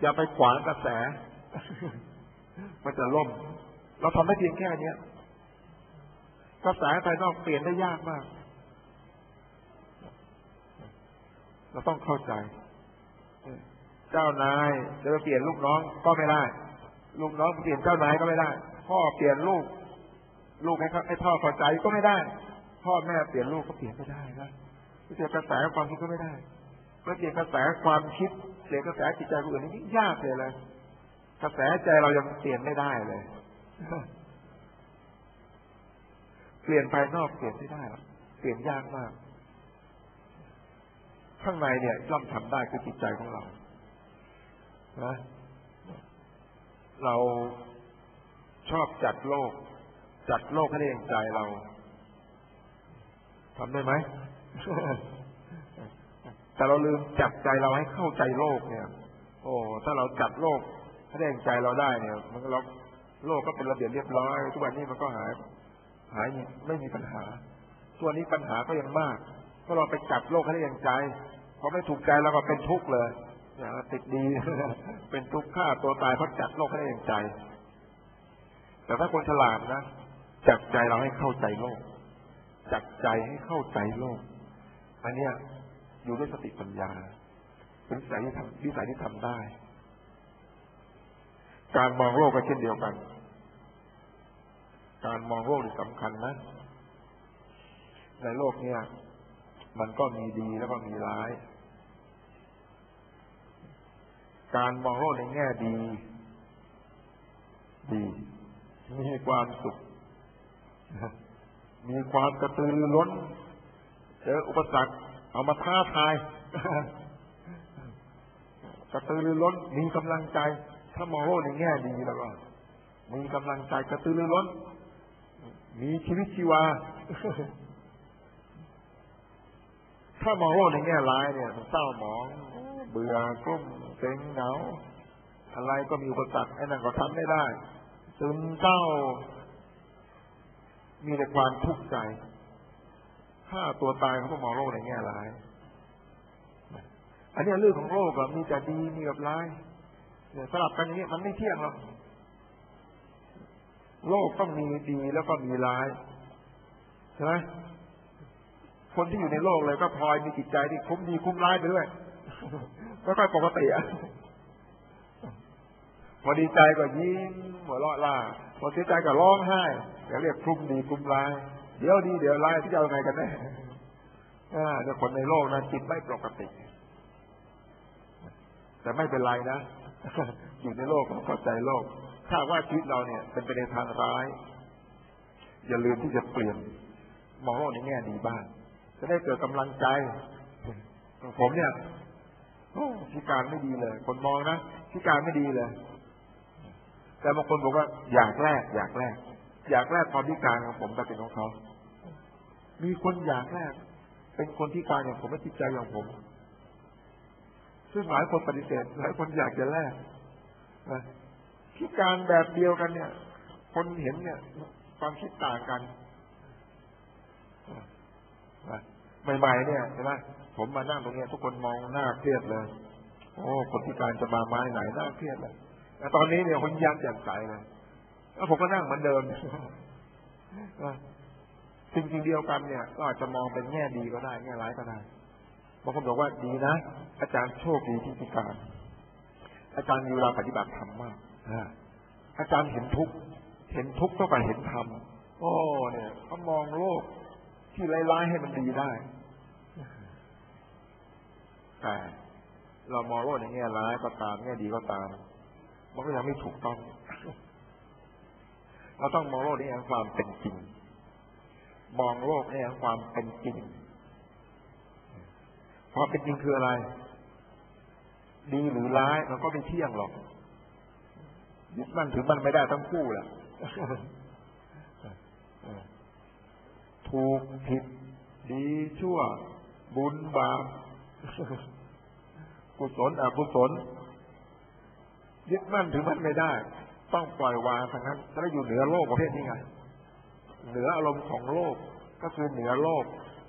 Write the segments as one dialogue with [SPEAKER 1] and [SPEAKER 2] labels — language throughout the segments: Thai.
[SPEAKER 1] อย่าไปขวางกระแส มันจะล่ม เราทำได้เพียงแค่เนี้ยกระแสภายนอกเปลี่ยนได้ยากมาก เราต้องเข้าใจ เจ้านายจะไปเปลี่ยนลูกน้องก็ไม่ได้ ลูกน้องเปลี่ยนเจ้านายก็ไม่ได้ พ่อเปลี่ยนลูก ลูกให้เขาให้พ่อพอใจก็ไม่ได้ พ่อแม่เปลี่ยนลูกก็เปลี่ยนไม่ได้นะเปลี่ยนกระแสความคิดก็ไม่ได้เมื่อเปลี่ยนกระแสความคิด เปลี่ยนกระแสจิตใจคนอื่นนี่ยากเลยเลยกระแสใจเรายังเปลี่ยนไม่ได้เลยเปลี่ยนภายนอกเปลี่ยนไม่ได้หรอกเปลี่ยนยากมาก ข้างในเนี่ยย่อมทำได้คือจิตใจของเรานะเราชอบจัดโลก จัดโลกให้ได้อย่างใจเราทำได้ไหม แต่เราลืมจับใจเราให้เข้าใจโลกเนี่ย โอ้ถ้าเราจับโลกให้ได้ย่างใจเราได้เนี่ย มันก็เราโลกก็เป็นระเบียบเรียบร้อย ทุกวันนี้มันก็หาย หายไม่มีปัญหาตัวนี้ปัญหาก็ยังมากเพราะเราไปจับโลกให้ได้อย่างใจพอไม่ถูกใจเราก็เป็นทุกข์เลยอย่าติดดีเป็นทุกข์ฆ่าตัวตายเพราะจับโลกให้ได้อย่างใจ แต่ถ้าคนฉลาดนะจับใจเราให้เข้าใจโลกจับใจให้เข้าใจโลกอันเนี้ย อยู่ด้วยสติปัญญา เป็นสัยที่ทำวิสัยที่ทำได้ การมองโลกก็เช่นเดียวกัน การมองโลกนี่สำคัญนะในโลกเนี้ยมันก็มีดีแล้วก็มีร้าย การมองโลกในแง่ดี ดี มีความสุข มีความกระตือรือร้น เจออุปสรรค เอามาท้าทายกระตือรือร้นมีกำลังใจ ถ้ามองโลกในแง่ดีแล้วก็มีกำลังใจกระตือรือร้น มีชีวิตชีวา ถ้ามองโลกในแง่ร้ายเนี่ยมันเศร้าหมอง เบื่อกลุ้มเซ็งเหงาอะไรก็มีอุปสรรคไอ้นั่นก็ทำไม่ได้ซึมเศร้ามีแต่ความทุกข์ใจ ฆ่าตัวตายเขาก็มองโลกในแง่ร้าย อันนี้เรื่องของโลกอะมีแต่ดีมีกับร้ายเนี่ยสลับกันอย่างนี้มันไม่เที่ยงหรอกโลกต้องมีดีแล้วก็มีร้ายใช่ไหมคนที่อยู่ในโลกเลยก็พลอยมีจิตใจที่คุ้มดีคุ้มร้ายไปด้วยก็ค่อยปกติอะพอดีใจก็ยิ้มหัวเราะล่าพอเสียใจก็ร้องไห้ เดี๋ยวเรียกคุ้มดีคุ้มร้ายเดี๋ยวดีเดี๋ยวร้ายที่จะเอาไงกันแน่เนี่ยคนในโลกนะจิตไม่ปกติ แต่ไม่เป็นไรนะอยู่ในโลกเข้าใจโลก ถ้าว่าชีวิตเราเนี่ย เป็นไปในทางร้าย อย่าลืมที่จะเปลี่ยนมองโลกในแง่ดีบ้างจะได้เกิดกำลังใจผมเนี่ยพิการไม่ดีเลย คนมองนะพิการไม่ดีเลย แต่บางคนบอกว่าอยากแลกอยากแลก อยากแลกความพิการของผมแต่เป็นของเขามีคนอยากแลกเป็นคนพิการอย่างผมไม่จิตใจอย่างผม ซึ่งหลายคนปฏิเสธหลายคนอยากจะแลกนะพิการแบบเดียวกันเนี่ย คนเห็นเนี่ยความคิดต่างกันใหม่ๆเนี่ยใช่ไหมผมมานั่งตรงนี้ทุกคนมองหน้าเครียดเลย โอ้คนพิการจะมาไม้ไหนหน้าเครียดเลยแต่ตอนนี้เนี่ยคนย้มแจ่มใสเลย แล้วผมก็นั่งเหมือนเดิมสิ่งจริงเดียวกันเนี่ย ก็อาจจะมองเป็นแง่ดีก็ได้ แง่ร้ายก็ได้บางคนบอกว่าดีนะ อาจารย์โชคดีที่พิการ อาจารย์มีเวลาปฏิบัติธรรมมากอาจารย์เห็นทุกเห็นทุกเท่ากับเห็นธรรมโอ้เนี่ยเขามองโลกที่ร้ายๆให้มันดีได้แต่เรามองโลกในแง่ร้ายก็ตามแง่ดีก็ตาม มันก็ยังไม่ถูกต้อง เราต้องมองโลกในแง่ความเป็นจริง มองโลกในแง่ความเป็นจริงความเป็นจริงคืออะไร ดีหรือร้ายมันก็ไม่เที่ยงหรอกยึดมั่นถือมันไม่ได้ทั้งคู่แหละถูกผิด ดีชั่ว บุญบาปกุศลอกุศลยึดมั่นถือมั่นไม่ได้ ต้องปล่อยวางทั้งนั้นจะได้อยู่เหนือโลกประเภทนี้ไงเหนืออารมณ์ของโลกก็คือเหนือโลก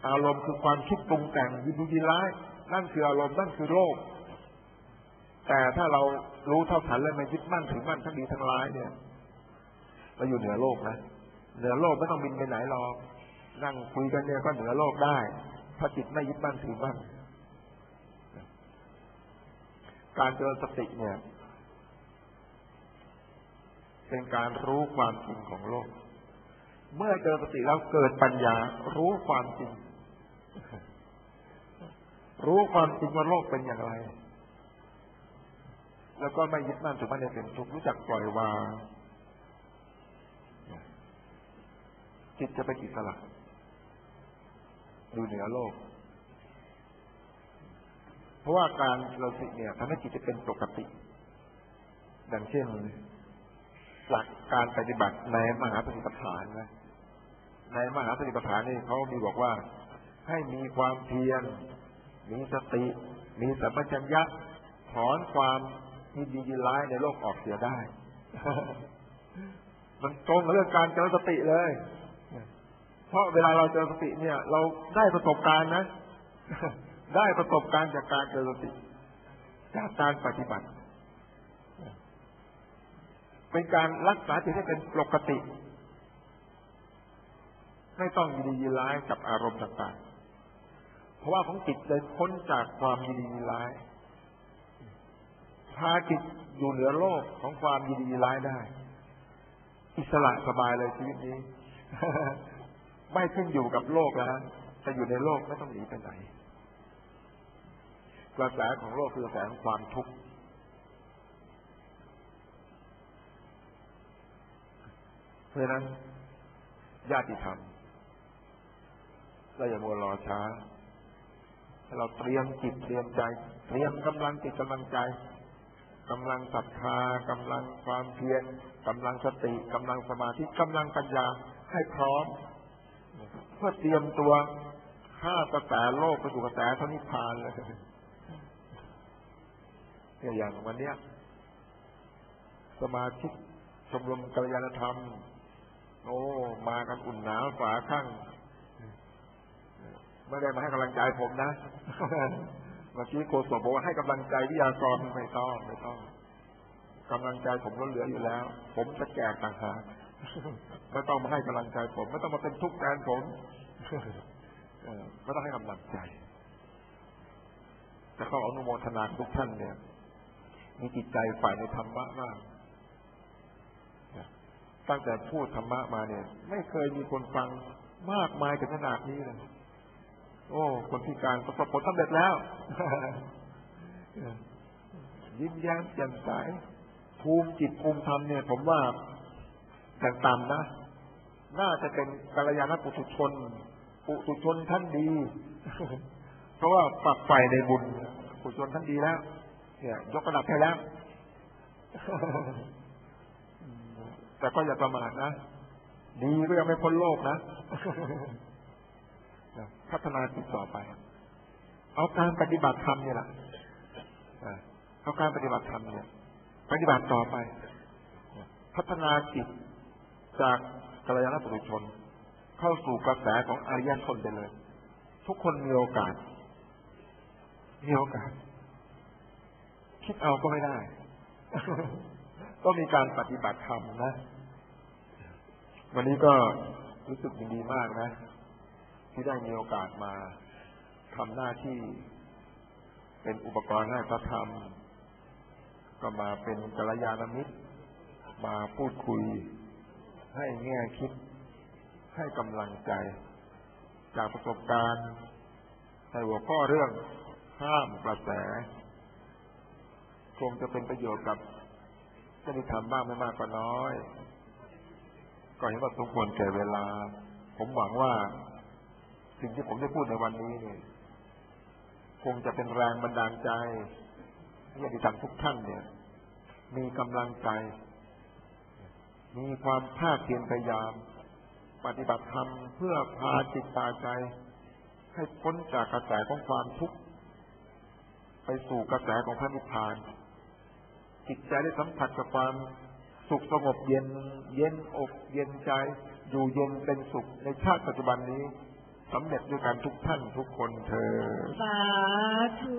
[SPEAKER 1] อารมณ์คือความคิดปรุงแต่งยินดีร้าย นั่นคืออารมณ์นั่นคือโลก แต่ถ้าเรารู้เท่าทันแล้วไม่ยึดมั่นถือมั่นทั้งดีทั้งร้ายเนี่ยเราอยู่เหนือโลกนะเหนือโลกไม่ต้องบินไปไหนหรอกนั่งคุยกันเนี่ยก็เหนือโลกได้ถ้าจิตไม่ยึดมั่นถือมั่นการเจริญสติเนี่ย เป็นการรู้ความจริงของโลก เมื่อเจริญสติแล้วเกิดปัญญา รู้ความจริง รู้ความจริงว่าโลกเป็นอย่างไร แล้วก็ไม่ยึดมั่นถือมั่นในเป็นทุกรู้จักปล่อยวางจิตจะเป็นอิสระอยู่เหนือโลก เพราะว่าการเราสิเนี่ยทำให้จิตจะเป็นปกติ ดังเช่น หลักการปฏิบัติในมหาปฏิปทานนะ ในมหาปฏิปทานนี่เขามีบอกว่า ให้มีความเพียร มีสติ มีสัมปชัญญะ ถอนความที่ดีดีร้ายในโลกออกเสียได้ มันตรงกับเรื่องการเจริญสติเลย เพราะเวลาเราเจอสติเนี่ย เราได้ประสบการณ์นะ ได้ประสบการณ์จากการเจอสติ จากการปฏิบัติ เป็นการรักษาจิตให้เป็นปกติ ไม่ต้องยินดียินร้ายกับอารมณ์ต่างๆ เพราะว่าของจิตเลยพ้นจากความยินดียินร้ายพาจิตอยู่เหนือโลกของความยินดียินร้ายได้ อิสระสบายเลยชีวิตนี้ ไม่ขึ้นอยู่กับโลกแล้วจะอยู่ในโลกไม่ต้องหนีไปไหนกระแสของโลกคือกระแสของความทุกข์ เพ ราะฉะนั้น ญาติธรรมเราอย่ามัวรอช้าเราเตรียมจิตเตรียมใจ เตรียมกำลังจิตกำลังใจกำลังศรัทธากำลังความเพียรกำลังสติกำลังสมาธิกำลังปัญญาให้พร้อม เพื่อเตรียมตัวฆ่ากระแสโลกไปสู่กระแสพระนิพพานเลยเนี่ยอย่างวันเนี้ยสมาชิกชมรมกัลยาณธรรม โอ้มากันอุ่นหนาวฝาข้างไม่ได้มาให้กำลังใจผมนะเมื่อกี้โคศกบอกว่าให้กำลังใจวิทยากรไม่ต้องไม่ต้องกำลังใจผมก็เหลืออยู่แล้ว ผมจะแจกต่างหากไม่ต้องมาให้กำลังใจผมไม่ต้องมาเป็นทุกข์แทนผมไม่ต้องให้กำลังใจแต่เขาอนุโมทนาทุกท่านเนี่ยมีจิตใจฝ่ายในธรรมะมาก ตั้งแต่พูดธรรมะมาเนี่ย ไม่เคยมีคนฟังมากมายถึงขนาดนี้เลยโอ้ คนพิการประสบผลสำเร็จแล้ว ยิ้มแย้มแจ่มใสภูมิจิตภูมิธรรมเนี่ย ผมว่าอย่างต่ำนะ น่าจะเป็นกัลยาณปุถุชน ปุถุชนท่านดี เพราะว่าฝักใฝ่ในบุญ ปุถุชนท่านดีแล้ว เนี่ย ยกระดับให้แล้ว แต่ก็อย่าประมาทนะ ดีก็ยังไม่พ้นโลกนะพัฒนาจิตต่อไป เอาการปฏิบัติธรรมเนี่ยแหละเอาการปฏิบัติธรรมเนี่ย ปฏิบัติต่อไป พัฒนาจิตจากกัลยาณปุถุชน เข้าสู่กระแสของอริยชนไปเลย ทุกคนมีโอกาส มีโอกาส คิดเอาก็ไม่ได้ ก็มีการปฏิบัติธรรมนะ วันนี้ก็รู้สึกดีมากนะ ที่ได้มีโอกาสมาทำหน้าที่เป็นอุปกรณ์ให้พระธรรม ก็มาเป็นกัลยาณมิตร มาพูดคุย ให้แง่คิด ให้กำลังใจ จากประสบการณ์ในหัวข้อเรื่องห้ามกระแส คงจะเป็นประโยชน์กับ จะมีทำบ้างไม่มากก็น้อย ก็เห็นว่าสมควรแก่เวลา ผมหวังว่า สิ่งที่ผมได้พูดในวันนี้เนี่ยคงจะเป็นแรงบันดาลใจที่จะทำทุกท่านเนี่ย มีกำลังใจ มีความภาคเพียรพยายาม ปฏิบัติธรรมเพื่อพาจิตตาใจ ให้พ้นจากกระแสของความทุกข์ไปสู่กระแสของพระนิพพาน จิตใจได้สัมผัสกับความสุขสงบเย็น เย็นอกเย็นใจ อยู่เย็นเป็นสุขในชาติปัจจุบันนี้สำเร็จด้วยกันทุกท่านทุกคนเธอ
[SPEAKER 2] สาธุ